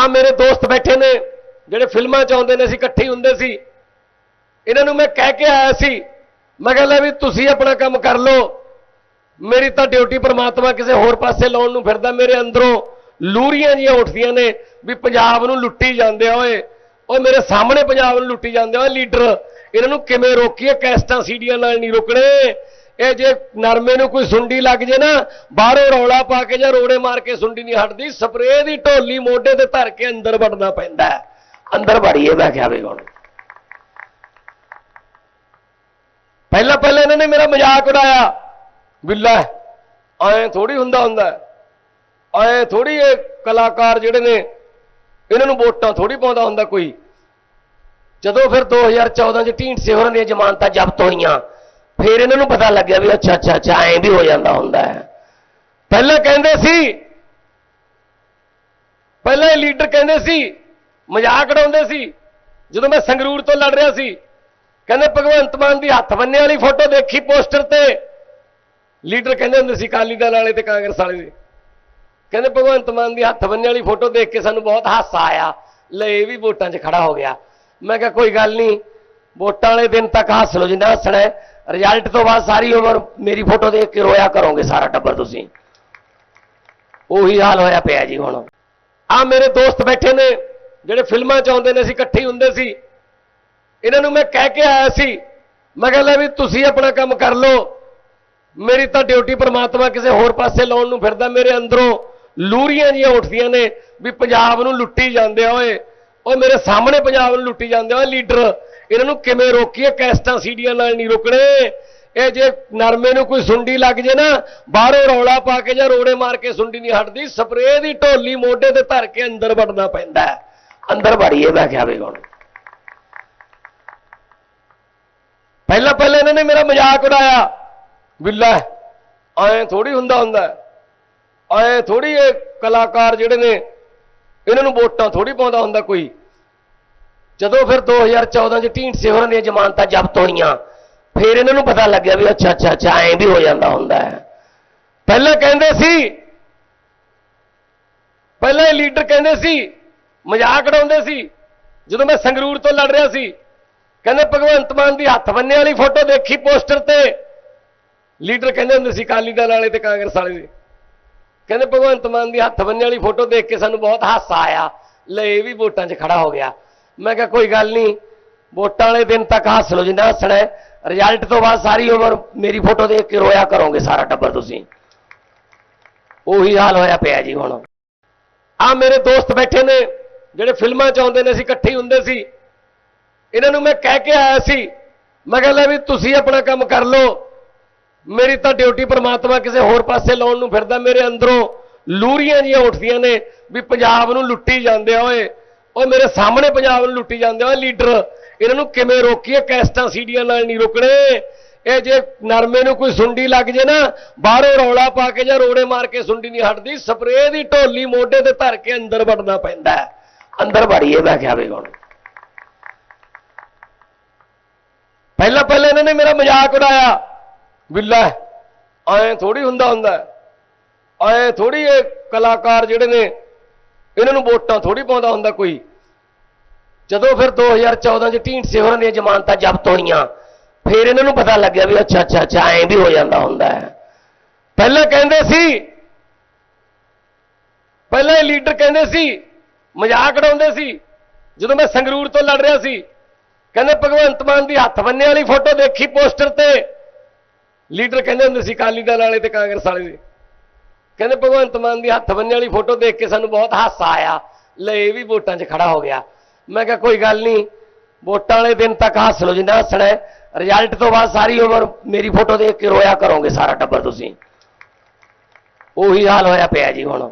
ਆ ਮੇਰੇ ਦੋਸਤ ਬੈਠੇ ਨੇ, ਜਿਹੜੇ ਫਿਲਮਾਂ 'ਚ ਆਉਂਦੇ ਨੇ, ਅਸੀਂ ਇਕੱਠੇ ਹੁੰਦੇ ਸੀ। ਇਹਨਾਂ ਨੂੰ ਮੈਂ ਕਹਿ ਕੇ ਆਇਆ ਸੀ, ਮੈਂ ਕਿਹਾ ਲੈ ਵੀ ਤੁਸੀਂ ਆਪਣਾ ਕੰਮ ਕਰ ਲਓ। ਮੇਰੀ ਤਾਂ ਡਿਊਟੀ ਪਰਮਾਤਮਾ ਕਿਸੇ ਹੋਰ ਪਾਸੇ ਲਾਉਣ ਨੂੰ ਫਿਰਦਾ, ਮੇਰੇ ਅੰਦਰੋਂ ਲੂਰੀਆਂ ਜੀਆਂ ਉੱਠਦੀਆਂ ਨੇ ਵੀ ਪੰਜਾਬ ਨੂੰ ਲੁੱਟੀ ਜਾਂਦੇ ਆ ਓਏ। ਓਏ ਮੇਰੇ ਸਾਹਮਣੇ ਪੰਜਾਬ ਨੂੰ ਲੁੱਟੀ ਜਾਂਦੇ ਆ, ਲੀਡਰ। ਇਹਨਾਂ ਨੂੰ ਕਿਵੇਂ ਰੋਕੀਏ, ਕੈਸਟਾਂ, ਸੀਡੀਆਂ ਨਾਲ ਨਹੀਂ ਰੁਕਣੇ। ਇਹ ਜੇ ਨਰਮੇ ਨੂੰ ਕੋਈ ਸੁੰਡੀ ਲੱਗ ਜੇ ਨਾ, ਬਾਹਰੋਂ ਰੌਲਾ ਪਾ ਕੇ ਜਾਂ ਰੋੜੇ ਮਾਰ ਕੇ ਸੁੰਡੀ ਨਹੀਂ ਹਟਦੀ, ਸਪਰੇਅ ਦੀ ਢੋਲੀ ਮੋਢੇ ਤੇ ਧਰ ਕੇ ਅੰਦਰ ਵੜਨਾ ਪੈਂਦਾ ਅੰਦਰ ਵੜੀਏ, ਮੈਂ ਕਿਹਾ ਵੀ ਹੁਣ। ਪਹਿਲਾਂ ਪਹਿਲਾਂ ਇਹਨਾਂ ਨੇ ਮੇਰਾ ਮਜ਼ਾਕ ਉਡਾਇਆ। ਬਿੱਲਾ ਐਂ ਥੋੜੀ ਹੁੰਦਾ ਹੁੰਦਾ ਐਂ ਥੋੜੀ ਇਹ ਕਲਾਕਾਰ ਜਿਹੜੇ ਨੇ, ਇਹਨਾਂ ਨੂੰ ਵੋਟਾਂ ਥੋੜੀ ਪਾਉਂਦਾ ਹੁੰਦਾ ਕੋਈ। ਜਦੋਂ ਫਿਰ 2014 ਚ ਢੀਂਡਸੇ ਹੋਰਾਂ ਦੀਆਂ ਜ਼ਮਾਨਤਾਂ ਜ਼ਬਤ ਹੋਈਆਂ ਫਿਰ ਇਹਨਾਂ ਨੂੰ ਪਤਾ ਲੱਗਿਆ ਵੀ ਅੱਛਾ ਅੱਛਾ ਅੱਛਾ, ਐਂ ਵੀ ਹੋ ਜਾਂਦਾ ਹੁੰਦਾ ਹੈ। ਪਹਿਲਾਂ ਕਹਿੰਦੇ ਸੀ, ਪਹਿਲਾਂ ਇਹ ਲੀਡਰ ਕਹਿੰਦੇ ਸੀ, ਮਜ਼ਾਕ ਉਡਾਉਂਦੇ ਸੀ, ਜਦੋਂ ਮੈਂ ਸੰਗਰੂਰ ਤੋਂ ਲੜ ਰਿਹਾ ਸੀ, ਕਹਿੰਦੇ ਭਗਵੰਤ ਮਾਨ ਦੀ ਹੱਥ ਬੰਨੇ ਵਾਲੀ ਫੋਟੋ ਦੇਖੀ ਪੋਸਟਰ ਤੇ। ਲੀਡਰ ਕਹਿੰਦੇ ਹੁੰਦੇ ਸੀ ਕਾਲੀ ਦਲ ਵਾਲੇ ਤੇ ਕਾਂਗਰਸ ਵਾਲੇ ਦੇ। ਕਹਿੰਦੇ ਭਗਵੰਤ ਮਾਨ ਦੀ ਹੱਥ ਬੰਨੇ ਵਾਲੀ ਫੋਟੋ ਦੇਖ ਕੇ ਸਾਨੂੰ ਬਹੁਤ ਹਾਸਾ ਆਇਆ, ਲੈ ਇਹ ਵੀ ਵੋਟਾਂ 'ਚ ਖੜਾ ਹੋ ਗਿਆ। ਮੈਂ ਕਿਹਾ ਕੋਈ ਗੱਲ ਨਹੀਂ, ਵੋਟਾਂ ਵਾਲੇ ਦਿਨ ਤੱਕ ਹੱਸ ਲਓ, ਜਿੰਨਾ ਹੱਸਣਾ ਰਿਜ਼ਲਟ ਤੋਂ ਬਾਅਦ ਸਾਰੀ ਉਮਰ ਮੇਰੀ ਫੋਟੋ ਦੇਖ ਕੇ ਰੋਇਆ ਕਰੋਗੇ ਸਾਰਾ ਟੱਬਰ ਤੁਸੀਂ। ਉਹੀ ਹਾਲ ਹੋਇਆ ਪਿਆ ਜੀ ਹੁਣ। ਆ ਮੇਰੇ ਦੋਸਤ ਬੈਠੇ ਨੇ, ਜਿਹੜੇ ਫਿਲਮਾਂ 'ਚ ਆਉਂਦੇ ਨੇ, ਅਸੀਂ ਇਕੱਠੇ ਹੁੰਦੇ ਸੀ। ਇਹਨਾਂ ਨੂੰ ਮੈਂ ਕਹਿ ਕੇ ਆਇਆ ਸੀ, ਮੈਂ ਕਿਹਾ ਲੈ ਵੀ ਤੁਸੀਂ ਆਪਣਾ ਕੰਮ ਕਰ ਲਓ। ਮੇਰੀ ਤਾਂ ਡਿਊਟੀ ਪਰਮਾਤਮਾ ਕਿਸੇ ਹੋਰ ਪਾਸੇ ਲਾਉਣ ਨੂੰ ਫਿਰਦਾ, ਮੇਰੇ ਅੰਦਰੋਂ ਲੂਰੀਆਂ ਜੀਆਂ ਉੱਠਦੀਆਂ ਨੇ ਵੀ ਪੰਜਾਬ ਨੂੰ ਲੁੱਟੀ ਜਾਂਦੇ ਆ ਓਏ। ਉਹ ਮੇਰੇ ਸਾਹਮਣੇ ਪੰਜਾਬ ਨੂੰ ਲੁੱਟੀ ਜਾਂਦੇ ਆ ਲੀਡਰ ਇਹਨਾਂ ਨੂੰ ਕਿਵੇਂ ਰੋਕੀਏ? ਕੈਸਟਾਂ ਸੀਡੀਆਂ ਨਾਲ ਨਹੀਂ ਰੁਕਣੇ। ਇਹ ਜੇ ਨਰਮੇ ਨੂੰ ਕੋਈ ਸੁੰਡੀ ਲੱਗ ਜੇ ਨਾ, ਬਾਹਰੋਂ ਰੌਲਾ ਪਾ ਕੇ ਜਾਂ ਰੋੜੇ ਮਾਰ ਕੇ ਸੁੰਡੀ ਨਹੀਂ ਹਟਦੀ, ਸਪਰੇਅ ਦੀ ਢੋਲੀ ਮੋਢੇ ਤੇ ਧਰ ਕੇ ਅੰਦਰ ਵੜਨਾ ਪੈਂਦਾ ਅੰਦਰ ਵੜੀਏ, ਮੈਂ ਕਿਹਾ ਵੀ ਹੁਣ। ਪਹਿਲਾਂ ਪਹਿਲਾਂ ਇਹਨਾਂ ਨੇ ਮੇਰਾ ਮਜ਼ਾਕ ਉਡਾਇਆ। ਬਿੱਲਾ, ਐਂ ਥੋੜੀ ਹੁੰਦਾ ਹੁੰਦਾ ਐਂ ਥੋੜੀ ਇਹ ਕਲਾਕਾਰ ਜਿਹੜੇ ਨੇ, ਇਹਨਾਂ ਨੂੰ ਵੋਟਾਂ ਥੋੜੀ ਪਾਉਂਦਾ ਹੁੰਦਾ ਕੋਈ। ਜਦੋਂ ਫਿਰ 2014 ਚ ਢੀਂਡਸੇ ਹੋਰਾਂ ਦੀਆਂ ਜ਼ਮਾਨਤਾਂ ਜ਼ਬਤ ਹੋਈਆਂ, ਫਿਰ ਇਹਨਾਂ ਨੂੰ ਪਤਾ ਲੱਗਿਆ ਵੀ ਅੱਛਾ ਅੱਛਾ ਅੱਛਾ, ਐਂ ਵੀ ਹੋ ਜਾਂਦਾ ਹੁੰਦਾ ਹੈ। ਪਹਿਲਾਂ ਕਹਿੰਦੇ ਸੀ, ਪਹਿਲਾਂ ਇਹ ਲੀਡਰ ਕਹਿੰਦੇ ਸੀ, ਮਜ਼ਾਕ ਉਡਾਉਂਦੇ ਸੀ, ਜਦੋਂ ਮੈਂ ਸੰਗਰੂਰ ਤੋਂ ਲੜ ਰਿਹਾ ਸੀ, ਕਹਿੰਦੇ ਭਗਵੰਤ ਮਾਨ ਦੀ ਹੱਥ ਬੰਨੇ ਵਾਲੀ ਫੋਟੋ ਦੇਖੀ ਪੋਸਟਰ ਤੇ, ਲੀਡਰ ਕਹਿੰਦੇ ਹੁੰਦੇ ਸੀ ਕਾਲੀ ਦਲ ਵਾਲੇ ਤੇ ਕਾਂਗਰਸ ਵਾਲੇ ਦੇ। ਕਹਿੰਦੇ ਭਗਵੰਤ ਮਾਨ ਦੀ ਹੱਥ ਬੰਨੇ ਵਾਲੀ ਫੋਟੋ ਦੇਖ ਕੇ ਸਾਨੂੰ ਬਹੁਤ ਹਾਸਾ ਆਇਆ, ਲੈ ਇਹ ਵੀ ਵੋਟਾਂ 'ਚ ਖੜਾ ਹੋ ਗਿਆ। ਮੈਂ ਕਿਹਾ ਕੋਈ ਗੱਲ ਨਹੀਂ, ਵੋਟਾਂ ਵਾਲੇ ਦਿਨ ਤੱਕ ਹੱਸ ਲਓ ਜਿੰਨਾ ਹੱਸਣਾ ਰਿਜ਼ਲਟ ਤੋਂ ਬਾਅਦ ਸਾਰੀ ਉਮਰ ਮੇਰੀ ਫੋਟੋ ਦੇਖ ਕੇ ਰੋਇਆ ਕਰੋਗੇ ਸਾਰਾ ਟੱਬਰ ਤੁਸੀਂ। ਉਹੀ ਹਾਲ ਹੋਇਆ ਪਿਆ ਜੀ ਹੁਣ। ਆ ਮੇਰੇ ਦੋਸਤ ਬੈਠੇ ਨੇ, ਜਿਹੜੇ ਫਿਲਮਾਂ 'ਚ ਆਉਂਦੇ ਨੇ, ਅਸੀਂ ਇਕੱਠੇ ਹੁੰਦੇ ਸੀ। ਇਹਨਾਂ ਨੂੰ ਮੈਂ ਕਹਿ ਕੇ ਆਇਆ ਸੀ, ਮੈਂ ਕਿਹਾ ਲੈ ਵੀ ਤੁਸੀਂ ਆਪਣਾ ਕੰਮ ਕਰ ਲਓ। ਮੇਰੀ ਤਾਂ ਡਿਊਟੀ ਪਰਮਾਤਮਾ ਕਿਸੇ ਹੋਰ ਪਾਸੇ ਲਾਉਣ ਨੂੰ ਫਿਰਦਾ, ਮੇਰੇ ਅੰਦਰੋਂ ਲੂਰੀਆਂ ਜੀਆਂ ਉੱਠਦੀਆਂ ਨੇ ਵੀ ਪੰਜਾਬ ਨੂੰ ਲੁੱਟੀ ਜਾਂਦੇ ਆ ਓਏ। ਉਹ ਮੇਰੇ ਸਾਹਮਣੇ ਪੰਜਾਬ ਨੂੰ ਲੁੱਟੀ ਜਾਂਦੇ ਆ ਲੀਡਰ। ਇਹਨਾਂ ਨੂੰ ਕਿਵੇਂ ਰੋਕੀਏ? ਕੈਸਟਾਂ ਸੀਡੀਆਂ ਨਾਲ ਨਹੀਂ ਰੁਕਣੇ। ਇਹ ਜੇ ਨਰਮੇ ਨੂੰ ਕੋਈ ਸੁੰਡੀ ਲੱਗ ਜੇ ਨਾ, ਬਾਹਰੋਂ ਰੌਲਾ ਪਾ ਕੇ ਜਾਂ ਰੋੜੇ ਮਾਰ ਕੇ ਸੁੰਡੀ ਨਹੀਂ ਹਟਦੀ, ਸਪਰੇਅ ਦੀ ਢੋਲੀ ਮੋਢੇ ਤੇ ਧਰ ਕੇ ਅੰਦਰ ਵੜਨਾ ਪੈਂਦਾ ਅੰਦਰ ਵੜੀਏ, ਮੈਂ ਕਿਹਾ ਵੀ ਹੁਣ। ਪਹਿਲਾਂ ਪਹਿਲਾਂ ਇਹਨਾਂ ਨੇ ਮੇਰਾ ਮਜ਼ਾਕ ਉਡਾਇਆ। ਬਿੱਲਾ, ਐਂ ਥੋੜੀ ਹੁੰਦਾ ਹੁੰਦਾ। ਐਂ ਥੋੜੀ ਇਹ ਕਲਾਕਾਰ ਜਿਹੜੇ ਨੇ ਇਹਨਾਂ ਨੂੰ ਵੋਟਾਂ ਥੋੜੀ ਪਾਉਂਦਾ ਹੁੰਦਾ ਕੋਈ। ਜਦੋਂ ਫਿਰ 2014 ਚ ਢੀਂਡਸੇ ਹੋਰਾਂ ਦੀਆਂ ਜ਼ਮਾਨਤਾਂ ਜ਼ਬਤ ਹੋਈਆਂ, ਫਿਰ ਇਹਨਾਂ ਨੂੰ ਪਤਾ ਲੱਗਿਆ ਵੀ ਅੱਛਾ ਅੱਛਾ ਅੱਛਾ, ਐਂ ਵੀ ਹੋ ਜਾਂਦਾ ਹੁੰਦਾ ਹੈ। ਪਹਿਲਾਂ ਕਹਿੰਦੇ ਸੀ, ਪਹਿਲਾਂ ਇਹ ਲੀਡਰ ਕਹਿੰਦੇ ਸੀ, ਮਜ਼ਾਕ ਉਡਾਉਂਦੇ ਸੀ। ਜਦੋਂ ਮੈਂ ਸੰਗਰੂਰ ਤੋਂ ਲੜ ਰਿਹਾ ਸੀ, ਕਹਿੰਦੇ ਭਗਵੰਤ ਮਾਨ ਦੀ ਹੱਥ ਬੰਨੇ ਵਾਲੀ ਫੋਟੋ ਦੇਖੀ ਪੋਸਟਰ ਤੇ। ਲੀਡਰ ਕਹਿੰਦੇ ਹੁੰਦੇ ਸੀ ਕਾਲੀ ਦਲ ਵਾਲੇ ਤੇ ਕਾਂਗਰਸ ਵਾਲੇ ਦੇ। ਕਹਿੰਦੇ ਭਗਵੰਤ ਮਾਨ ਦੀ ਹੱਥ ਬੰਨੇ ਵਾਲੀ ਫੋਟੋ ਦੇਖ ਕੇ ਸਾਨੂੰ ਬਹੁਤ ਹਾਸਾ ਆਇਆ। ਲੈ, ਇਹ ਵੀ ਵੋਟਾਂ 'ਚ ਖੜਾ ਹੋ ਗਿਆ। ਮੈਂ ਕਿਹਾ, ਕੋਈ ਗੱਲ ਨਹੀਂ, ਵੋਟਾਂ ਵਾਲੇ ਦਿਨ ਤੱਕ ਹੱਸ ਲਓ ਜਿੰਨਾ ਹੱਸਣਾ ਰਿਜ਼ਲਟ ਤੋਂ ਬਾਅਦ ਸਾਰੀ ਉਮਰ ਮੇਰੀ ਫੋਟੋ ਦੇਖ ਕੇ ਰੋਇਆ ਕਰੋਗੇ ਸਾਰਾ ਟੱਬਰ ਤੁਸੀਂ। ਉਹੀ ਹਾਲ ਹੋਇਆ ਪਿਆ ਜੀ ਹੁਣ।